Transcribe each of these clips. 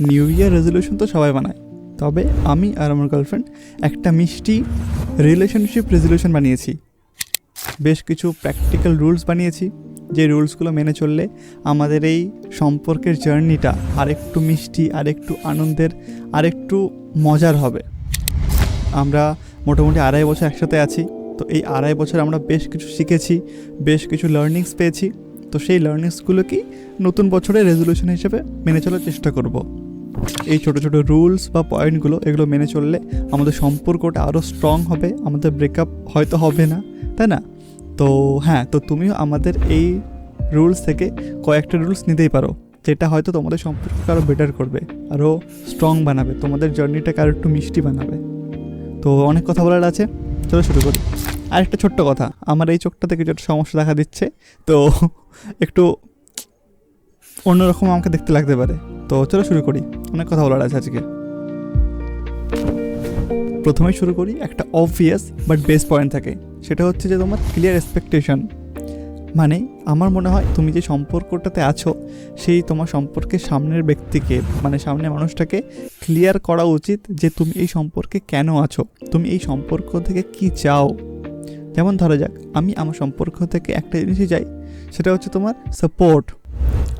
New year resolution তো সবাই বানায়। তবে আমি আর আমার গার্লফ্রেন্ড একটা মিষ্টি রিলেশনশিপ রেজলিউশন বানিয়েছি। বেশ কিছু প্র্যাকটিক্যাল রুলস বানিয়েছি। যে রুলসগুলো মেনে চললে আমাদের এই সম্পর্কের জার্নিটা আরেকটু মিষ্টি, আরেকটু আনন্দের, আরেকটু মজার হবে। আমরা মোটামুটি আড়াই বছর একসাথে আছি। তো এই আড়াই বছর আমরা বেশ কিছু শিখেছি, বেশ কিছু লার্নিংস পেয়েছি। তো সেই লার্নিংসগুলোকেই নতুন বছরের রেজলিউশন হিসেবে মেনে চলার চেষ্টা করব। এই ছোটো ছোটো রুলস বা পয়েন্টগুলো এগুলো মেনে চললে আমাদের সম্পর্কটা আরও স্ট্রং হবে, আমাদের ব্রেকআপ হয়তো হবে না, তাই না? তো হ্যাঁ তো তুমিও আমাদের এই রুলস থেকে কয়েকটা রুলস নিতেই পারো, যেটা হয়তো তোমাদের সম্পর্ককে আরও বেটার করবে আরও স্ট্রং বানাবে, তোমাদের জার্নিটাকে আরও একটু মিষ্টি বানাবে। তো অনেক কথা বলার আছে, চলো শুরু করি। আর একটা ছোট্ট কথা, আমার এই চোখটা থেকে যেটা সমস্যা দেখা দিচ্ছে, তো একটু অন্যরকম আমাকে দেখতে লাগতে পারে। তো চলো শুরু করি। অনেক কথা বলার আছে আজকে। প্রথমে শুরু করি একটা অবভিয়াস বাট বেস্ট পয়েন্ট থাকে। সেটা হচ্ছে যে তোমার ক্লিয়ার এক্সপেকটেশন মানে আমার মনে হয় তুমি যে সম্পর্কটাতে আছো, সেই তোমার সম্পর্কে সামনের ব্যক্তিকে মানে সামনের মানুষটাকে ক্লিয়ার করা উচিত যে তুমি এই সম্পর্কে কেন আছো? তুমি এই সম্পর্ক থেকে কি চাও? যেমন ধরা যাক, আমি আমার সম্পর্ক থেকে একটা জিনিসই চাই। সেটা হচ্ছে তোমার সাপোর্ট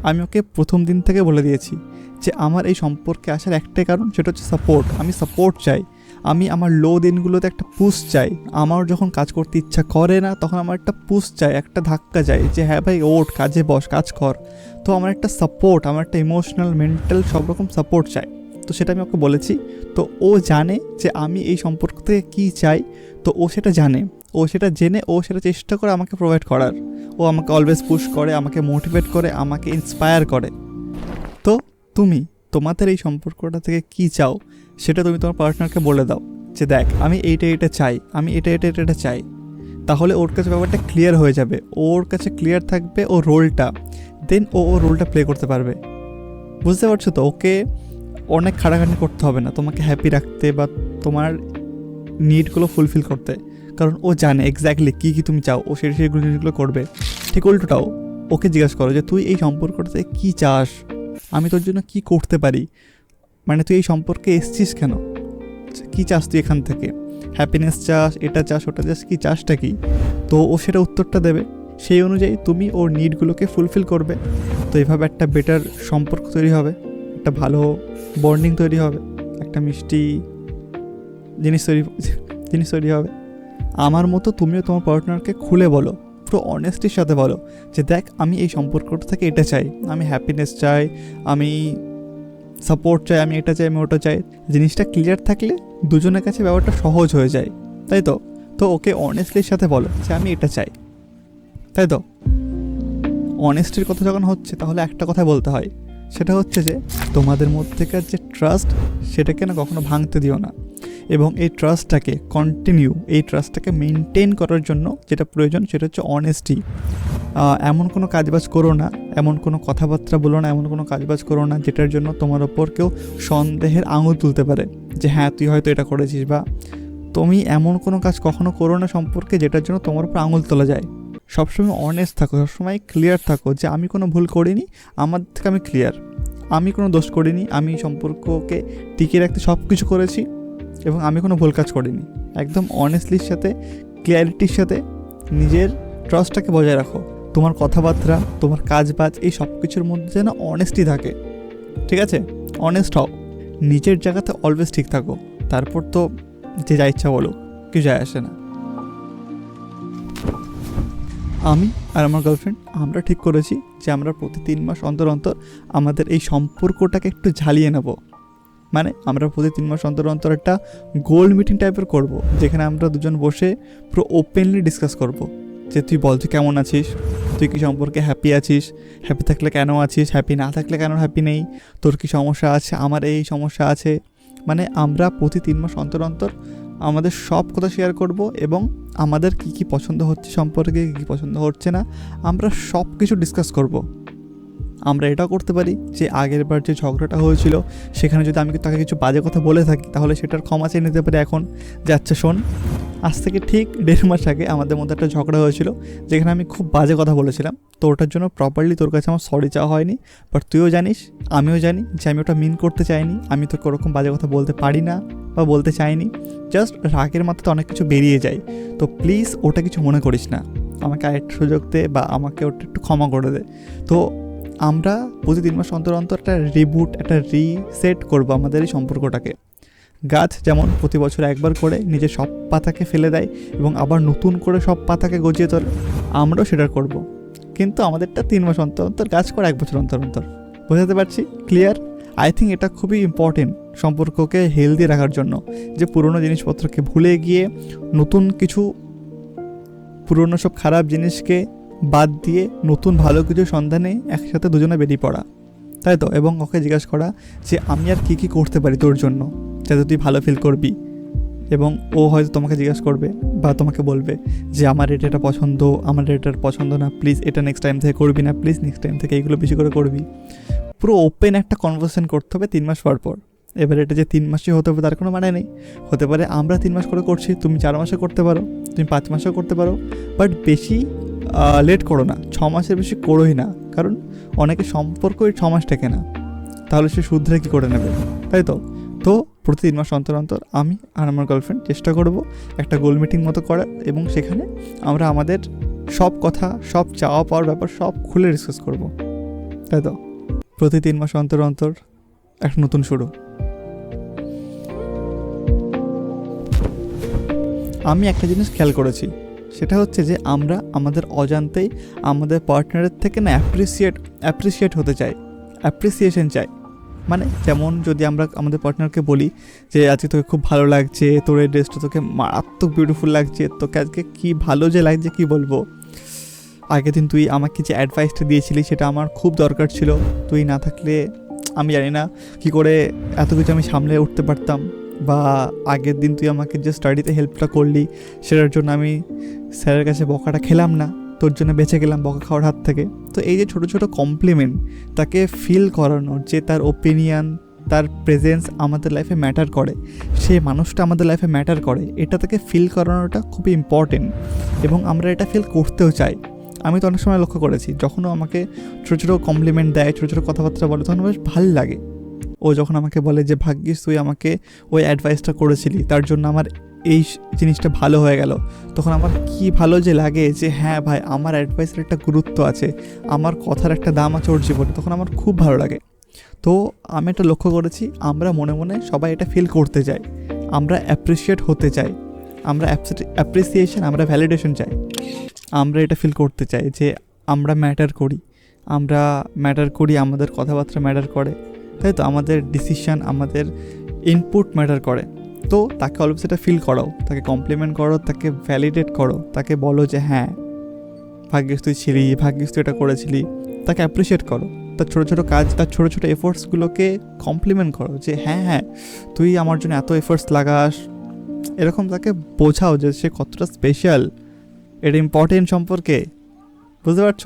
আমি ওকে প্রথম দিন থেকে বলে দিয়েছি যে আমার এই সম্পর্কে আসার একটাই কারণ সেটা হচ্ছে সাপোর্ট আমি সাপোর্ট চাই। আমি আমার লো দিনগুলোতে একটা পুশ চাই। আমার যখন কাজ করতে ইচ্ছা করে না, তখন আমার একটা পুশ চাই, একটা ধাক্কা চাই যে হ্যাঁ ভাই, ওঠ, কাজে বস, কাজ কর। তো আমার একটা সাপোর্ট আমার একটা ইমোশনাল মেন্টাল সব রকম সাপোর্ট চাই। তো সেটা আমি ওকে বলেছি। তো ও জানে যে আমি এই সম্পর্ক থেকে কী চাই। তো ও সেটা জানে। ও সেটা জেনে, ও সেটা চেষ্টা করে আমাকে প্রোভাইড করার। ও আমাকে অলওয়েজ পুশ করে, আমাকে মোটিভেট করে, আমাকে ইন্সপায়ার করে। তো তুমি, তোমাদের এই সম্পর্কটা থেকে কী চাও, সেটা তুমি তোমার পার্টনারকে বলে দাও যে, দেখ, আমি এইটা এটা চাই, আমি এটা এটা এটা এটা চাই। তাহলে ওর কাছে ব্যাপারটা ক্লিয়ার হয়ে যাবে, ওর কাছে ক্লিয়ার থাকবে ও রোলটা দেন ও ও রোলটা প্লে করতে পারবে। বুঝতে পারছ তো? ওকে অনেক খাটাখাটি করতে হবে না, তোমাকে হ্যাপি রাখতে বা তোমার নিডগুলো ফুলফিল করতে। কারণ ও জানে এক্স্যাক্টলি কী কী তুমি চাও, ও সেই সেগুলো জিনিসগুলো করবে। ঠিক উল্টোটাও ওকে জিজ্ঞাসা করো যে, তুই এই সম্পর্কটাতে কী চাস? আমি তোর জন্য কী করতে পারি? মানে তুই এই সম্পর্কে এসছিস কেন? কী চাস তুই এখান থেকে? হ্যাপিনেস চাস, এটা চাস, ওটা চাস, কী চাসটা কি? তো ও সেটা উত্তরটা দেবে। সেই অনুযায়ী তুমি ওর নিডগুলোকে ফুলফিল করবে। তো এইভাবে একটা বেটার সম্পর্ক তৈরি হবে, একটা ভালো বন্ডিং তৈরি হবে, একটা মিষ্টি জিনিস তৈরি জিনিস তৈরি হবে। আমার মতো তুমিও তোমার পার্টনারকে খুলে বলো, পুরো অনেস্টির সাথে বলো যে দেখ, আমি এই সম্পর্কটা থেকে এটা চাই। আমি হ্যাপিনেস চাই, আমি সাপোর্ট চাই, আমি এটা চাই, আমি ওটা চাই। জিনিসটা ক্লিয়ার থাকলে দুজনের কাছে ব্যাপারটা সহজ হয়ে যায়, তাই তো? তো ওকে অনেস্টলির সাথে বলো যে আমি এটা চাই, তাই তো? অনেস্টির কথা যখন হচ্ছে, তাহলে একটা কথা বলতে হয়। সেটা হচ্ছে যে তোমাদের মধ্যেকার যে ট্রাস্ট সেটাকে না কখনো ভাঙতে দিও না। এবং এই ট্রাস্টটাকে কন্টিনিউ এই ট্রাস্টটাকে মেনটেন করার জন্য যেটা প্রয়োজন সেটা হচ্ছে অনেস্টি এমন কোনো কাজবাজ করো না, এমন কোনো কথাবার্তা বলো না, এমন কোনো কাজবাজ করো না যেটার জন্য তোমার ওপর কেউ সন্দেহের আঙুল তুলতে পারে যে হ্যাঁ তুই হয়তো এটা করেছিস বা তুমি এমন কোনো কাজ কখনো করো না সম্পর্কে যেটার জন্য তোমার উপর আঙুল তোলা যায়। সবসময় অনেস্ট থাকো, সবসময় ক্লিয়ার থাকো যে আমি কোনো ভুল করিনি, আমার থেকে আমি ক্লিয়ার আমি কোনো দোষ করিনি, আমি সম্পর্ককে টিকিয়ে রাখতে সব কিছু করেছি এবং আমি কোনো ভুল কাজ করিনি। একদম অনেস্টলির সাথে ক্লিয়ারিটির সাথে নিজের ট্রাস্টটাকে বজায় রাখো। তোমার কথাবার্তা, তোমার কাজ বাজ এই সব কিছুর মধ্যে যেন অনেস্টি থাকে। ঠিক আছে? অনেস্ট হও। নিজের জায়গাতে অলওয়েজ ঠিক থাকো। তারপর তো যে যা ইচ্ছা বলো কিছু যায় আসে না। আমি আর আমার গার্লফ্রেন্ড আমরা ঠিক করেছি যে আমরা প্রতি তিন মাস অন্তর অন্তর আমাদের এই সম্পর্কটাকে একটু ঝালিয়ে নেব। মানে আমরা প্রতি তিন মাস অন্তর অন্তর একটা গোল্ড মিটিং টাইপের করব, যেখানে আমরা দুজন বসে পুরো ওপেনলি ডিসকাস করব যে তুই বল, তুই কেমন আছিস? তুই কি সম্পর্কে হ্যাপি আছিস? হ্যাপি থাকলে কেন আছিস? হ্যাপি না থাকলে কেন হ্যাপি নেই? তোর কি সমস্যা আছে? আমার এই সমস্যা আছে? মানে আমরা প্রতি তিন মাস অন্তর অন্তর আমাদের সব কথা শেয়ার করব এবং আমাদের কি কি পছন্দ হচ্ছে সম্পর্কে, কী কী পছন্দ হচ্ছে না, আমরা সব কিছু ডিসকাস করব। আমরা এটাও করতে পারি যে আগের বার যে ঝগড়াটা হয়েছিল, সেখানে যদি আমি তাকে কিছু বাজে কথা বলে থাকি, তাহলে সেটার ক্ষমা চেয়ে নিতে পারি এখন। যে আচ্ছা শোন। আজ থেকে ঠিক দেড় মাস আগে আমাদের মধ্যে একটা ঝগড়া হয়েছিল, যেখানে আমি খুব বাজে কথা বলেছিলাম। তো ওটার জন্য প্রপারলি তোর কাছে আমার সরি চাওয়া হয়নি বাট তুইও জানিস, আমিও জানি যে আমি ওটা মিন করতে চাইনি। আমি তোকে ওরকম বাজে কথা বলতে পারি না বা বলতে চাইনি। জাস্ট রাগের মাথাতে অনেক কিছু বেরিয়ে যায়। তো প্লিজ ওটা কিছু মনে করিস না। আমাকে আরেকটা সুযোগ দে বা আমাকে ওটা একটু ক্ষমা করে দে। তো আমরা প্রতি তিন মাস অন্তর অন্তর একটা রিবুট একটা রিসেট করব আমাদের এই সম্পর্কটাকে। গাছ যেমন প্রতি বছর একবার করে নিজের সব পাতাকে ফেলে দেয় এবং আবার নতুন করে সব পাতাকে গজিয়ে তোলে, আমরাও সেটা করব। কিন্তু আমাদেরটা তিন মাস অন্তর অন্তর, গাছ করে এক বছর অন্তর অন্তর। বোঝাতে পারছি? ক্লিয়ার আই থিঙ্ক এটা খুবই ইম্পর্টেন্ট সম্পর্ককে হেলদি রাখার জন্য। যে পুরনো জিনিসপত্রকে ভুলে গিয়ে নতুন কিছু, পুরনো সব খারাপ জিনিসকে বাদ দিয়ে নতুন ভালো কিছু সন্ধানে একসাথে দুজনে বেরিয়ে পড়া। তাই তো? এবং ওকে জিজ্ঞাসা করা যে, আমি আর কী কী করতে পারি তোর জন্য যাতে তুই ভালো ফিল করবি? এবং ও হয়তো তোমাকে জিজ্ঞাসা করবে বা তোমাকে বলবে যে, আমার এটা এটা পছন্দ, আমার এটার পছন্দ না প্লিজ এটা নেক্সট টাইম থেকে করবি না প্লিজ নেক্সট টাইম থেকে এইগুলো বেশি করে করবি। পুরো ওপেন একটা কনভারসেশন করতে হবে তিন মাস পর পর। এবার এটা যে তিন মাসই হতে হবে তার কোনো মানে নেই। হতে পারে আমরা তিন মাস করে করছি, তুমি চার মাসে করতে পারো, তুমি পাঁচ মাসেও করতে পারো বাট বেশি লেট করো না। ছ মাসের বেশি করোই না। কারণ অনেকে সম্পর্কই ছ মাস টেকে না। তাহলে সে শুধরে কী করে নেবে? তাই তো? তো প্রতি তিন মাস অন্তর অন্তর আমি আর আমার গার্লফ্রেন্ড চেষ্টা করব একটা গোল মিটিং মতো করার এবং সেখানে আমরা আমাদের সব কথা, সব চাওয়া পাওয়ার ব্যাপার সব খুলে ডিসকাস করব। তাই তো? প্রতি তিন মাস অন্তর অন্তর একটা নতুন শুরু। আমি একটা জিনিস খেয়াল করেছি। সেটা হচ্ছে যে আমরা আমাদের অজান্তেই আমাদের পার্টনারের থেকে না অ্যাপ্রিসিয়েট অ্যাপ্রিসিয়েট হতে চাই অ্যাপ্রিসিয়েশন চাই মানে যেমন যদি আমরা আমাদের পার্টনারকে বলি যে, আজকে তোকে খুব ভালো লাগছে, তোর এই ড্রেসটা তোকে মারাত্মক বিউটিফুল লাগছে, তোকে আজকে কী ভালো যে লাগছে কি বলব? আগের দিন তুই আমাকে যে অ্যাডভাইসটা দিয়েছিলি সেটা আমার খুব দরকার ছিল। তুই না থাকলে আমি জানি না কি করে এত কিছু আমি সামলে উঠতে পারতাম। বা আগের দিন তুই আমাকে যে স্টাডিতে হেল্পটা করলি, সেটার জন্য আমি স্যারের কাছে বকাটা খেলাম না, তোর জন্য বেঁচে গেলাম বকা খাওয়ার হাত থেকে। তো এই যে ছোটো ছোটো কমপ্লিমেন্ট তাকে ফিল করানোর যে তার ওপিনিয়ন তার প্রেজেন্স আমাদের লাইফে ম্যাটার করে, সে মানুষটা আমাদের লাইফে ম্যাটার করে, এটা তাকে ফিল করানোটা খুবই ইম্পর্টেন্ট এবং আমরা এটা ফিল করতেও চাই। আমি তো অনেক সময় লক্ষ্য করেছি যখনও আমাকে ছোটো ছোটো কমপ্লিমেন্ট দেয়, ছোটো ছোটো কথাবার্তা বলে, তখন বেশ ভালো লাগে। ও যখন আমাকে বলে যে, ভাগ্যিস তুই আমাকে ওই অ্যাডভাইসটা করেছিলি, তার জন্য আমার এই জিনিসটা ভালো হয়ে গেল। তখন আমার কি ভালো যে লাগে যে হ্যাঁ ভাই, আমার অ্যাডভাইসের একটা গুরুত্ব আছে, আমার কথার একটা দাম আছে ওর জীবনে, তখন আমার খুব ভালো লাগে। তো আমি এটা লক্ষ্য করেছি, আমরা মনে মনে সবাই এটা ফিল করতে চাই। আমরা অ্যাপ্রিসিয়েট হতে চাই। আমরা অ্যাপ্রিসিয়েশন আমরা ভ্যালিডেশন চাই। আমরা এটা ফিল করতে চাই যে, আমরা ম্যাটার করি। আমরা ম্যাটার করি, আমাদের কথাবার্তা ম্যাটার করে। তাই তো? আমাদের ডিসিশন আমাদের ইনপুট ম্যাটার করে। তো তাকে অলপ সেটা ফিল করাও, তাকে কমপ্লিমেন্ট করো, তাকে ভ্যালিডেট করো, তাকে বলো যে হ্যাঁ ভাগ্যিস তুই ছিলি, ভাগ্যিস তুই এটা করেছিলি। তাকে অ্যাপ্রিসিয়েট করো, তার ছোটো ছোটো কাজ, তার ছোটো ছোটো এফোর্টসগুলোকে কমপ্লিমেন্ট করো যে হ্যাঁ হ্যাঁ তুই আমার জন্য এত এফোর্টস লাগাস। এরকম তাকে বোঝাও যে সে কতটা স্পেশাল এটা ইম্পর্টেন্ট সম্পর্কে। বুঝতে পারছ?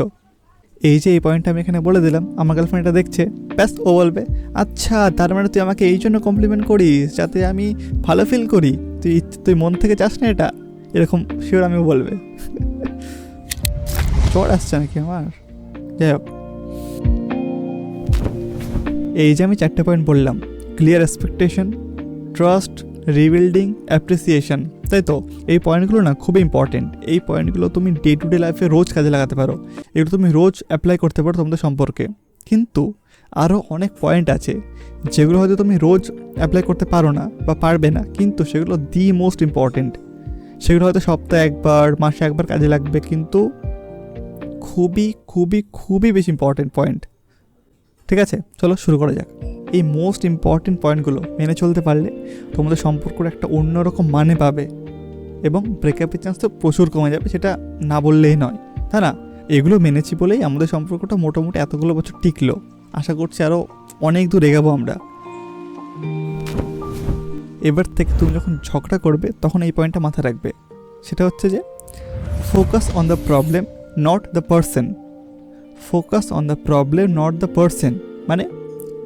এই যে এই পয়েন্টটা আমি এখানে বলে দিলাম, আমার গার্লফ্রেন্ড এটা দেখছে, ব্যাস, ও বলবে আচ্ছা তার মানে তুই আমাকে এই জন্য কমপ্লিমেন্ট করিস, যাতে আমি ভালো ফিল করি। তুই তুই মন থেকে চাস না এটা? এরকম শিওর আমিও বলবে। চড় আসছে নাকি আমার? যাই হোক। এই যে আমি চারটে পয়েন্ট বললাম clear expectation trust rebuilding appreciation তাই তো? এই পয়েন্টগুলো না খুবই ইম্পর্টেন্ট এই পয়েন্টগুলো তুমি ডে টু ডে লাইফে রোজ কাজে লাগাতে পারো। এগুলো তুমি রোজ অ্যাপ্লাই করতে পারো তোমাদের সম্পর্কে। কিন্তু আরও অনেক পয়েন্ট আছে, যেগুলো হয়তো তুমি রোজ অ্যাপ্লাই করতে পারো না বা পারবে না, কিন্তু সেগুলো দি মোস্ট ইম্পর্টেন্ট সেগুলো হয়তো সপ্তাহে একবার, মাসে একবার কাজে লাগবে, কিন্তু খুবই খুবই খুবই বেশি ইম্পর্টেন্ট পয়েন্ট ঠিক আছে? চলো শুরু করা যাক। এই মোস্ট ইম্পর্টেন্ট পয়েন্টগুলো মেনে চলতে পারলে তোমাদের সম্পর্কর একটা অন্যরকম মানে পাবে এবং ব্রেকআপের চান্স তো প্রচুর কমে যাবে, সেটা না বললেই নয়। তাই না? এগুলো মেনেছি বলেই আমাদের সম্পর্কটা মোটামুটি এতগুলো বছর টিকলো। আশা করছি আরও অনেক দূর এগাবো আমরা। এবার থেকে তুমি যখন ঝগড়া করবে, তখন এই পয়েন্টটা মাথায় রাখবে। সেটা হচ্ছে যে focus on the problem not the person focus on the problem not the person মানে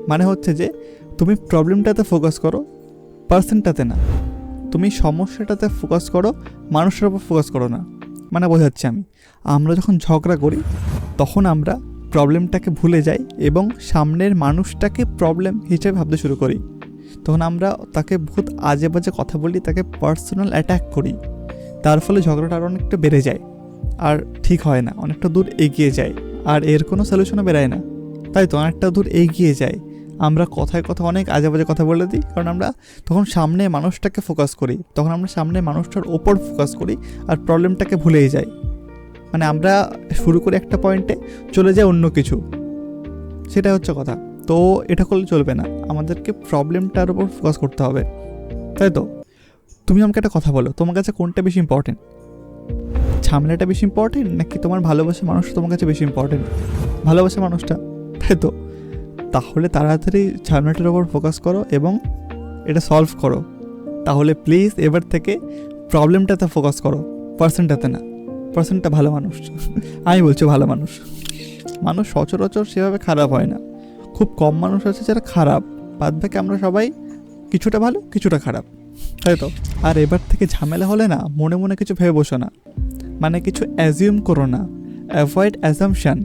মানে হচ্ছে যে তুমি প্রবলেমটাতে ফোকাস করো পার্সনটাতে না। তুমি সমস্যাটাতে ফোকাস করো, মানুষের উপর ফোকাস করো না। মানে বোঝাচ্ছি আমি। আমরা যখন ঝগড়া করি, তখন আমরা প্রবলেমটাকে ভুলে যাই এবং সামনের মানুষটাকে প্রবলেম হিসেবে ভাবতে শুরু করি। তখন আমরা তাকে বহুত আজে বাজে কথা বলি, তাকে পার্সোনাল অ্যাটাক করি। তার ফলে ঝগড়াটা আরও অনেকটা বেড়ে যায়। আর ঠিক হয় না, অনেকটা দূর এগিয়ে যায়। আর এর কোনো সলিউশনও বেরোয় না। তাই তো, অনেকটা দূর এগিয়ে যায়। আমরা কথায় কথা অনেক আজে বাজে কথা বলে দিই, কারণ আমরা তখন সামনে মানুষটাকে ফোকাস করি, তখন আমরা সামনে মানুষটার ওপর ফোকাস করি আর প্রবলেমটাকে ভুলেই যাই। মানে আমরা শুরু করে একটা পয়েন্টে চলে যাই অন্য কিছু। সেটা হচ্ছে কথা। তো এটা করলে চলবে না। আমাদেরকে প্রবলেমটার উপর ফোকাস করতে হবে। তাই তো? তুমি আমাকে একটা কথা বলো, তোমার কাছে কোনটা বেশি ইম্পর্টেন্ট ঝামেলাটা বেশি ইম্পর্টেন্ট নাকি তোমার ভালোবাসা মানুষ তোমার কাছে বেশি ইম্পর্টেন্ট ভালোবাসা মানুষটা, তাই তো? তাহলে তাড়াতাড়ি ঝামেলাটার উপর ফোকাস করো এবং এটা সলভ করো। তাহলে প্লিজ এবার থেকে প্রবলেমটাতে ফোকাস করো। পার্সেন্টটাতে না পার্সেন্টটা ভালো মানুষ। আমি বলছি ভালো মানুষ। মানুষ সচরাচর সেভাবে খারাপ হয় না। খুব কম মানুষ আছে যারা খারাপ। বাদ বাকি আমরা সবাই কিছুটা ভালো, কিছুটা খারাপ। তাই তো? আর এবার থেকে ঝামেলা হলে না, মনে মনে কিছু ভেবে বসো না। মানে কিছু অ্যাজিউম করো না। অ্যাভয়েড অ্যাজামশান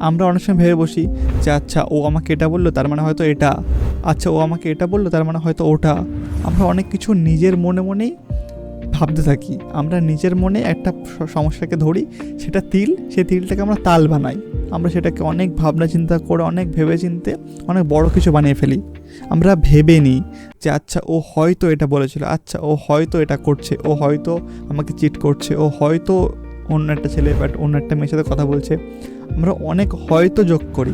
আমরা অনেক সময় ভেবে বসি যে আচ্ছা ও আমাকে এটা বলল, তার মানে হয়তো এটা। আচ্ছা ও আমাকে এটা বলল, তার মানে হয়তো ওটা। আমরা অনেক কিছু নিজের মনে মনেই ভাবতে থাকি। আমরা নিজের মনে একটা সমস্যাকে ধরি, সেটা তিল, সেই তিলটাকে আমরা তাল বানাই। আমরা সেটাকে অনেক ভাবনা চিন্তা করে, অনেক ভেবে চিনতে, অনেক বড় কিছু বানিয়ে ফেলি। আমরা ভেবে নিই যে আচ্ছা ও হয়তো এটা বলেছিল আচ্ছা ও হয়তো এটা করছে, ও হয়তো আমাকে চিট করছে, ও হয়তো অন্য একটা ছেলে বাট অন্য একটা মেয়ের সাথে কথা বলছে। আমরা অনেক হয়তো যোগ করি।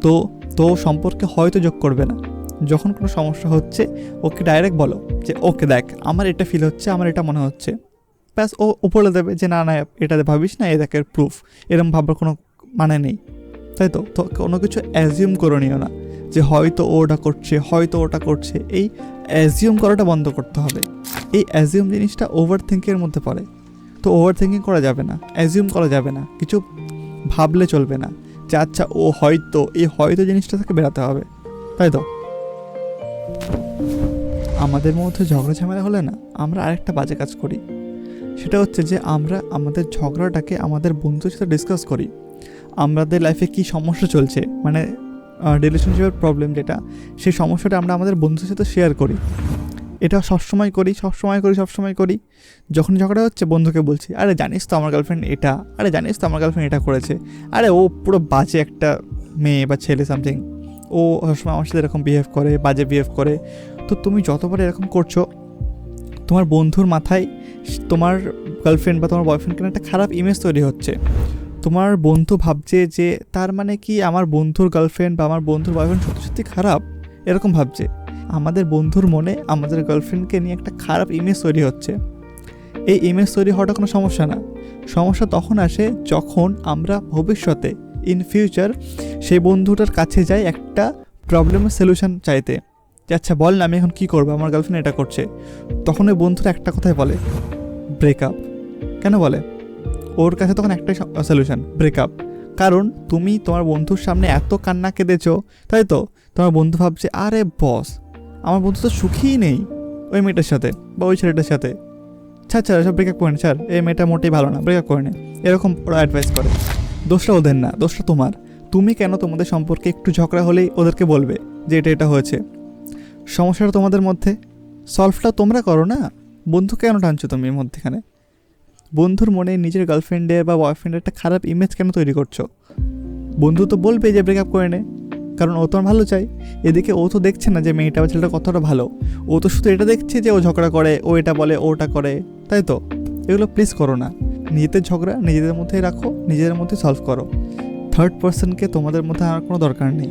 তো তো সম্পর্কে হয়তো যোগ করবে না। যখন কোনো সমস্যা হচ্ছে, ওকে ডাইরেক্ট বলো যে, ওকে দেখ, আমার এটা ফিল হচ্ছে, আমার এটা মনে হচ্ছে। ব্যাস, ও উপরে দেবে যে, না না, এটা ভাবিস না, এ দেখের প্রুফ এরম ভাবার কোনো মানে নেই। তাই তো? তো কোনো কিছু অ্যাজিউম করে নিও না যে, হয়তো ওটা করছে, হয়তো ওটা করছে। এই অ্যাজিউম করাটা বন্ধ করতে হবে। এই অ্যাজিউম জিনিসটা ওভার থিঙ্কিংয়ের মধ্যে পড়ে। তো ওভার থিঙ্কিং করা যাবে না অ্যাজিউম করা যাবে না, কিছু ভাবলে চলবে না। যে আচ্ছা ও হয়তো, এই হয়তো জিনিসটা থেকে বেরাতে হবে, তাই তো? আমাদের মধ্যে ঝগড়া ঝামেলা হলে না, আমরা আরেকটা বাজে কাজ করি। সেটা হচ্ছে যে আমরা আমাদের ঝগড়াটাকে আমাদের বন্ধুর সাথে ডিসকাস করি। আমাদের লাইফে কি সমস্যা চলছে মানে রিলেশনশিপের প্রবলেম যেটা, সেই সমস্যাটা আমরা আমাদের বন্ধুর সাথে শেয়ার করি। এটা সবসময় করি সবসময় করি সবসময় করি। যখন ঝগড়া হচ্ছে, বন্ধুকে বলছি, আরে জানিস তো আমার গার্লফ্রেন্ড এটা, আরে জানিস তো আমার গার্লফ্রেন্ড এটা করেছে। আরে ও পুরো বাজে একটা মেয়ে বা ছেলে সামথিং ও সবসময় আমার সাথে এরকম বিহেভ করে, বাজে বিহেভ করে। তো তুমি যতবার এরকম করছ, তোমার বন্ধুর মাথায় তোমার গার্লফ্রেন্ড বা তোমার বয়ফ্রেন্ডকে একটা খারাপ ইমেজ তৈরি হচ্ছে? তোমার বন্ধু ভাবছে যে তার মানে কি আমার বন্ধুর গার্লফ্রেন্ড বা আমার বন্ধুর বয়ফ্রেন্ড সত্যি সত্যি খারাপ? এরকম ভাবছে। আমাদের বন্ধুর মনে আমাদের গার্লফ্রেন্ডকে নিয়ে একটা খারাপ ইমেজ তৈরি হচ্ছে। এই ইমেজ তৈরি হওয়াটা কোনো সমস্যা না। সমস্যা তখন আসে যখন আমরা ভবিষ্যতে ইন ফিউচার সেই বন্ধুটার কাছে যাই একটা প্রবলেমের সলিউশন চাইতে। যে আচ্ছা বল না, আমি এখন কী করব? আমার গার্লফ্রেন্ড এটা করছে। তখন ওই বন্ধুটা একটা কথাই বলে ব্রেকআপ কেন বলে? ওর কাছে তখন একটাই সলিউশন ব্রেকআপ কারণ তুমি তোমার বন্ধুর সামনে এত কান্না কেঁদেছো, তাই তো? তোমার বন্ধু ভাবছে, আরে বস আমার বন্ধু তো সুখীই নেই ওই মেয়েটার সাথে বা ওই ছেলেটার সাথে। ছাড় ছাড় সব ব্রেকআপ করে নে, ছাড়। এই মেয়েটা মোটেই ভালো না ব্রেকআপ করে নে। এরকম ওরা অ্যাডভাইস করে। দোষটা ওদের না, দোষটা তোমার। তুমি কেন তোমাদের সম্পর্কে একটু ঝগড়া হলেই ওদেরকে বলবে যে এটা এটা হয়েছে? সমস্যাটা তোমাদের মধ্যে? সলভটা তোমরা করো না? বন্ধু কেন টানছো তুমি এর মধ্যেখানে? বন্ধুর মনে নিজের গার্লফ্রেন্ডের বা বয়ফ্রেন্ডের একটা খারাপ ইমেজ কেন তৈরি করছ? বন্ধু তো বলবে যে ব্রেকআপ করে নে। কারণ ও তোমার ভালো চাই এদিকে ও তো দেখছে না যে মেয়েটা বা ছেলেটা কতটা ভালো। ও তো শুধু এটা দেখছে যে ও ঝগড়া করে, ও এটা বলে ওটা করে। তাই তো? এগুলো প্লিজ করো না। নিজেদের ঝগড়া নিজেদের মধ্যেই রাখো, নিজেদের মধ্যে সলভ করো। থার্ড পার্সনকে তোমাদের মধ্যে আনার কোনো দরকার নেই।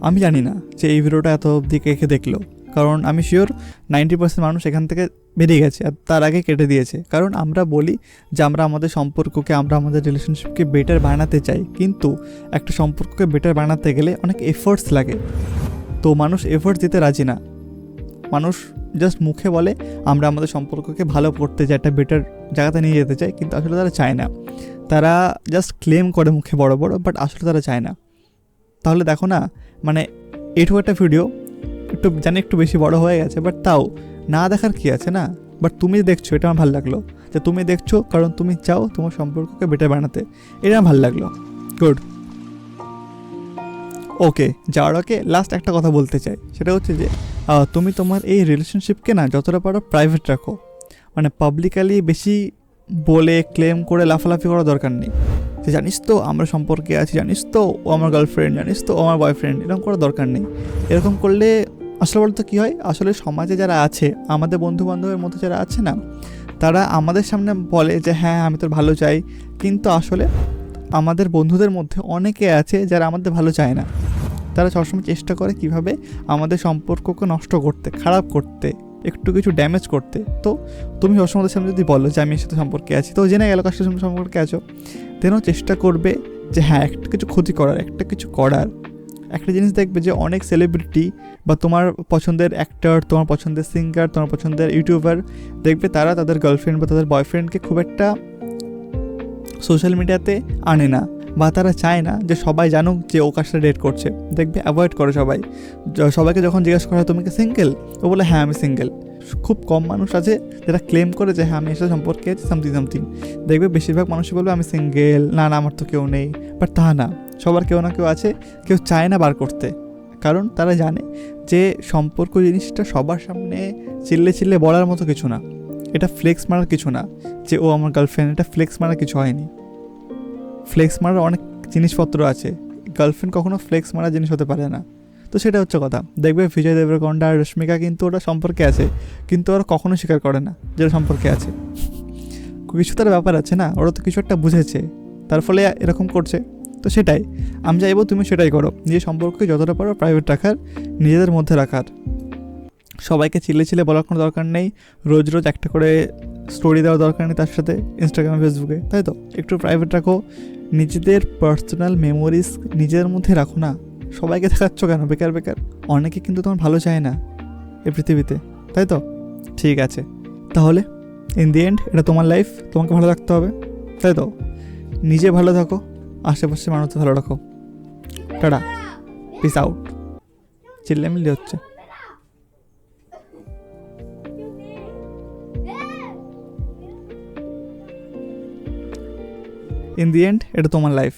আমি জানি না যে এই ভিডিওটা এত অবধি কে দেখল। কারণ আমি শিওর নাইনটি পার্সেন্ট মানুষ এখান থেকে বেরিয়ে গেছে আর তার আগে কেটে দিয়েছে। কারণ আমরা বলি যে আমরা আমাদের সম্পর্ককে, আমরা আমাদের রিলেশনশিপকে বেটার বানাতে চাই। কিন্তু একটা সম্পর্ককে বেটার বানাতে গেলে অনেক এফোর্টস লাগে। তো মানুষ এফোর্টস দিতে রাজি না। মানুষ জাস্ট মুখে বলে, আমরা আমাদের সম্পর্ককে ভালো করতে চাই, একটা বেটার জায়গাতে নিয়ে যেতে চাই, কিন্তু আসলে তারা চায় না। তারা জাস্ট ক্লেম করে মুখে বড় বড় বাট আসলে তারা চায় না। তাহলে দেখো না মানে এটুকু একটা ভিডিও একটু, জানি একটু বেশি বড় হয়ে গেছে বাট তাও, না দেখার কি আছে না? বাট তুমি দেখছ, এটা আমার ভালো লাগল। যে তুমি দেখছ, কারণ তুমি চাও তোমার সম্পর্ককে বেটার বানাতে। এটা আমার ভালো লাগল। গুড ওকে যাওয়ার আগে লাস্ট একটা কথা বলতে চাই। সেটা হচ্ছে যে তুমি তোমার এই রিলেশনশিপকে না যতটা পারো প্রাইভেট রাখো। মানে পাবলিকালি বেশি বলে ক্লেম করে লাফালাফি করার দরকার নেই। যে জানিস তো, আমরা সম্পর্কে আছি, জানিস তো, ও আমার গার্লফ্রেন্ড জানিস তো, ও আমার বয়ফ্রেন্ড এরকম করার দরকার নেই। এরকম করলে আসলে বলতে কী হয়? আসলে সমাজে যারা আছে, আমাদের বন্ধু বান্ধবের মধ্যে যারা আছে না, তারা আমাদের সামনে বলে যে হ্যাঁ আমি তোর ভালো চাই। কিন্তু আসলে আমাদের বন্ধুদের মধ্যে অনেকে আছে যারা আমাদের ভালো চায় না। তারা সবসময় চেষ্টা করে কীভাবে আমাদের সম্পর্ককে নষ্ট করতে, খারাপ করতে, একটু কিছু ড্যামেজ করতে। তো তুমি সবসময় সামনে যদি বলো যে, আমি এর সাথে সম্পর্কে আছি। তো জেনে গেল সাথে সম্পর্কে আছো? তেনও চেষ্টা করবে যে হ্যাঁ একটা কিছু ক্ষতি করার, একটা কিছু করার। একটা জিনিস দেখবে যে অনেক সেলিব্রিটি বা তোমার পছন্দের অ্যাক্টর তোমার পছন্দের সিঙ্গার তোমার পছন্দের ইউটিউবার দেখবে তারা তাদের গার্লফ্রেন্ড বা তাদের বয়ফ্রেন্ডকে খুব একটা সোশ্যাল মিডিয়াতে আনে না বা তারা চায় না যে সবাই জানুক যে ও সাথে ডেট করছে। দেখবে অ্যাভয়েড করে সবাই। সবাইকে যখন জিজ্ঞেস করা হয়, তুমি কি সিঙ্গেল ও বলে হ্যাঁ আমি সিঙ্গেল খুব কম মানুষ আছে যারা ক্লেম করে যে হ্যাঁ আমি এসে সম্পর্কে সামথিং সামথিং দেখবে বেশিরভাগ মানুষই বলবে, আমি সিঙ্গেল না না, আমার তো কেউ নেই। বাট তা না। সবার কেউ না কেউ আছে, কেউ চায় না বার করতে। কারণ তারা জানে যে সম্পর্ক জিনিসটা সবার সামনে চিল্লে চিল্লে বলার মতো কিছু না। এটা ফ্লেক্স মারার কিছু না যে, ও আমার গার্লফ্রেন্ড এটা ফ্লেক্স মারার কিছু হয়নি। ফ্লেক্স মারার অনেক জিনিসপত্র আছে। গার্লফ্রেন্ড কখনো ফ্লেক্স মারার জিনিস হতে পারে না। তো সেটা হচ্ছে কথা। দেখবে বিজয় দেবরকন্ডা আর রশ্মিকা কিন্তু ওরা সম্পর্কে আছে, কিন্তু ওরা কখনো স্বীকার করে না যে ওরা সম্পর্কে আছে। কিছু তার ব্যাপার আছে না, ওরা তো কিছু একটা বুঝেছে। তার ফলে এরকম করছে। তো সেটাই। আমি চাইব তুমি সেটাই করো। নিজের সম্পর্ককে যতটা পারো প্রাইভেট রাখার, নিজেদের মধ্যে রাখার। সবাইকে চিলে চিলে বলার কোনো দরকার নেই। রোজ রোজ একটা করে স্টোরি দেওয়ার দরকার নেই তার সাথে ইনস্টাগ্রাম ফেসবুকে তাই তো? একটু প্রাইভেট রাখো। নিজেদের পার্সোনাল মেমোরিজ নিজের মধ্যে রাখো না। সবাইকে দেখাচ্ছ কেন? বেকার বেকার। অনেকে কিন্তু তোমার ভালো চায় না এই পৃথিবীতে। তাই তো? ঠিক আছে। তাহলে ইন দি এন্ড এটা তোমার লাইফ তোমাকে ভালো রাখতে হবে। তাই তো? নিজে ভালো থাকো। আশেপাশে মানুষকে ভালো রাখো। টাটা। পিস আউট চিল্লামিল্লি হচ্ছে। ইন দি এন্ড এটা তোমার লাইফ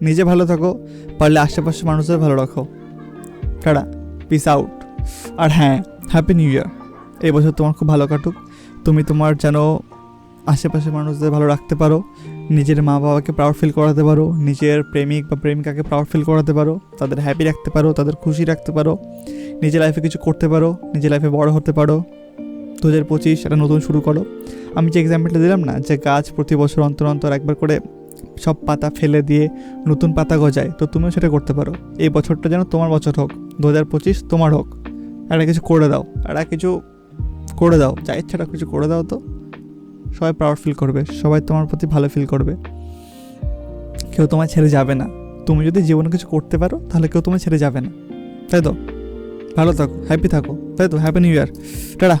নিজে ভালো থাকো, পারলে আশেপাশে মানুষদের ভালো রাখো। টাটা। পিস আউট আর হ্যাঁ হ্যাপি নিউ ইয়ার এই বছর তোমার খুব ভালো কাটুক। তুমি তোমার যেন আশেপাশে মানুষদের ভালো রাখতে পারো। নিজের মা বাবাকে প্রাউড ফিল করাতে পারো, নিজের প্রেমিক বা প্রেমিকাকে প্রাউড ফিল করাতে পারো, তাদের হ্যাপি রাখতে পারো, তাদের খুশি রাখতে পারো, নিজের লাইফে কিছু করতে পারো, নিজের লাইফে বড় হতে পারো। দু হাজার পঁচিশ একটা নতুন শুরু করো। আমি যে এক্সাম্পলটা দিলাম না, যে গাছ প্রতি বছর অন্তর অন্তর একবার করে সব পাতা ফেলে দিয়ে নতুন পাতা গজায়, তো তুমিও সেটা করতে পারো। এই বছরটা যেন তোমার বছর হোক দু হাজার পঁচিশ তোমার হোক। একটা কিছু করে দাও, একটা কিছু করে দাও, যা ইচ্ছাটা কিছু করে দাও তো। সবাই প্রাউড ফিল করবে, সবাই তোমার প্রতি ভালো ফিল করবে। কেউ তোমায় ছেড়ে যাবে না। তুমি যদি জীবনে কিছু করতে পারো, তাহলে কেউ তোমায় ছেড়ে যাবে না। তাই তো? ভালো থাকো হ্যাপি থাকো। তাই তো? Happy new year tata.